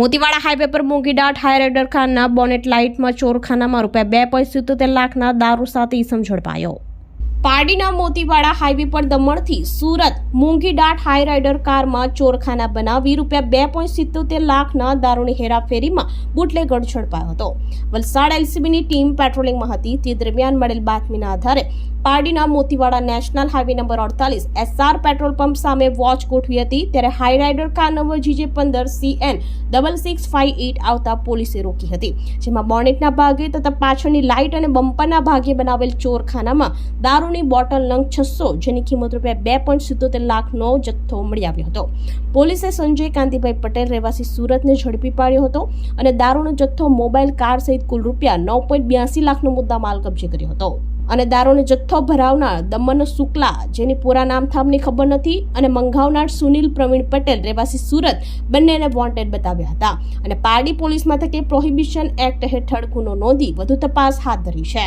Motiwada highway પર મોંઘીડાટ high rider ખાનના બોનેટ લાઇટમાં ચોરખાનામાં રૂપિયા બે પોઈન્ટ સિત્તોતેર લાખના દારૂ સાથે ઈસમ ઝડપાયો પારડીના મોતીવાડા હાઈવે પર દમણથી સુરત મોંઘીડાટ હાઈ રાઇડર કારમાં ચોરખાના બનાવી રૂપિયા બે પોઈન્ટ સિત્તોતેર લાખના દારૂની હેરાફેરીમાં બુટલેગઢ ઝડપાયો હતો. વલસાડ એલસીબીની ટીમ પેટ્રોલિંગમાં હતી. તે દરમિયાન મળેલ બાતમીના આધારે Pardi Motiwada national highway number અડતાલીસ એસઆર પેટ્રોલ પંપ સામે વોચ ગોઠવી હતી ત્યારે high rider car number GJ પંદર CN double six five eight આવતા પોલીસે રોકી હતી, જેમાં બોનેટના ભાગે તથા પાછળની લાઇટ અને બમ્પરના ભાગે બનાવેલ ચોરખાનામાં દારૂની બોટલ નંગ છસો જેની કિંમત રૂપિયા બે પોઈન્ટ સિત્તોતેર લાખનો જથ્થો મળી આવ્યો હતો. પોલીસે સંજય કાંતિભાઈ પટેલ રહેવાસી સુરતને ઝડપી પાડ્યો હતો અને દારૂનો જથ્થો મોબાઈલ કાર સહિત કુલ રૂપિયા નવ પોઈન્ટ બ્યાસી લાખનો મુદ્દા માલ કબજે કર્યો હતો. અને દારૂનો જથ્થો ભરાવનાર દમન શુક્લા, જેની પૂરા નામથામની ખબર નથી અને મંગાવનાર સુનિલ પ્રવીણ પટેલ રહેવાસી સુરત બંનેને વોન્ટેડ બતાવ્યા હતા. અને પારડી પોલીસ મથકે પ્રોહિબિશન એક્ટ હેઠળ ગુનો નોંધી વધુ તપાસ હાથ ધરી છે.